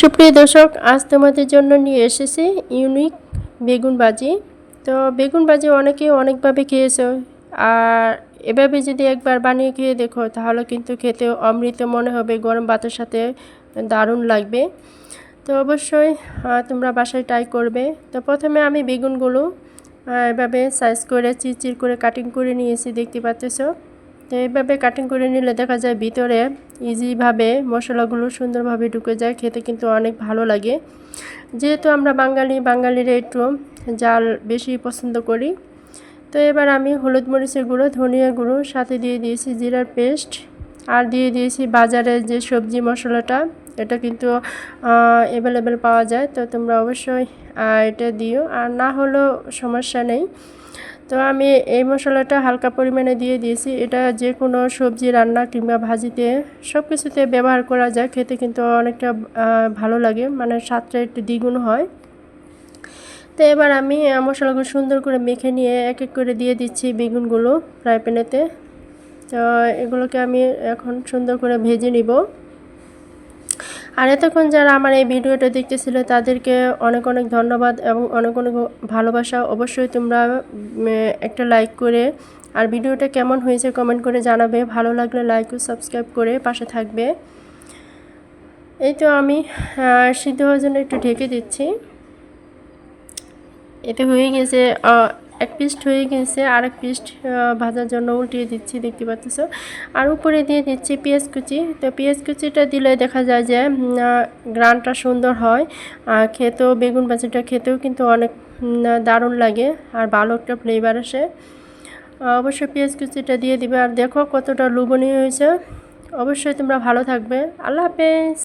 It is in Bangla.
সুপ্রিয় দর্শক, আজ তোমাদের জন্য নিয়ে এসেছি ইউনিক বেগুন ভাজি। তো বেগুন ভাজি অনেকে অনেকভাবে খেয়েছো। আর এভাবে যদি একবার বানিয়ে খেয়ে দেখো, তাহলে কিন্তু খেতে অমৃত মনে হবে, গরম ভাতের সাথে দারুণ লাগবে। তো অবশ্যই তোমরা বাসায় ট্রাই করবে। তো প্রথমে আমি বেগুনগুলো এভাবে সাইজ করে, চিরচির করে কাটিং করে নিয়েছি, দেখতে পাচ্তেছো তো এইভাবে কাটিং করে নিলে দেখা যায় ভিতরে ইজিভাবে মশলাগুলো সুন্দরভাবে ঢুকে যায়, খেতে কিন্তু অনেক ভালো লাগে। যেহেতু আমরা বাঙালি, বাঙালিরা একটু জাল বেশি পছন্দ করি, তো এবার আমি হলুদ মরিচের গুঁড়ো, ধনিয়া গুঁড়ো, সাথে দিয়ে দিয়েছি জিরার পেস্ট, আর দিয়ে দিয়েছি বাজারে যে সবজি মশলাটা, এটা কিন্তু অ্যাভেলেবেল পাওয়া যায়, তো তোমরা অবশ্যই এটা দিও। আর না হলেও সমস্যা নেই। তো আমি এই মশলাটা হালকা পরিমাণে দিয়ে দিয়েছি। এটা যে কোনো সবজি, রান্না কিংবা ভাজিতে সব কিছুতে ব্যবহার করা যায়। খেতে কিন্তু অনেকটা ভালো লাগে। মানে স্বাদটা একটু দ্বিগুণ হয়। তো এবার আমি মশলাগুলো সুন্দর করে মেখে নিয়ে এক এক করে দিয়ে দিচ্ছি বেগুনগুলো ফ্রাই প্যানেতে। তো এগুলোকে আমি এখন সুন্দর করে ভেজে নিব। আর এতক্ষণ যারা আমার এই ভিডিওটা দেখতেছিল, তাদেরকে অনেক অনেক ধন্যবাদ এবং অনেক অনেক ভালোবাসা। অবশ্যই তোমরা একটা লাইক করে আর ভিডিওটা কেমন হয়েছে কমেন্ট করে জানাবে। ভালো লাগলে লাইক ও সাবস্ক্রাইব করে পাশে থাকবে। এই তো আমি সিদ্ধ হওয়ার জন্য একটু ঢেকে দিচ্ছি। এতে হয়ে গেছে এক পিস্ট হয়ে গেছে আর এক পিস্ট ভাজার জন্য উল্টিয়ে দিচ্ছি, দেখতে পাচ্ছ? আর উপরে দিয়ে দিচ্ছি পেঁয়াজ কুচি। তো পেঁয়াজ কুচিটা দিলে দেখা যায় যে গ্রানটা সুন্দর হয়। আর খেতেও, বেগুন ভাজিটা খেতেও কিন্তু অনেক দারুণ লাগে আর ভালো একটা ফ্লেভার আসে। অবশ্যই পেঁয়াজ কুচিটা দিয়ে দিবে। আর দেখো কতটা লুবনীয় হয়েছে। অবশ্যই তোমরা ভালো থাকবে। আল্লাহ হাফেজ।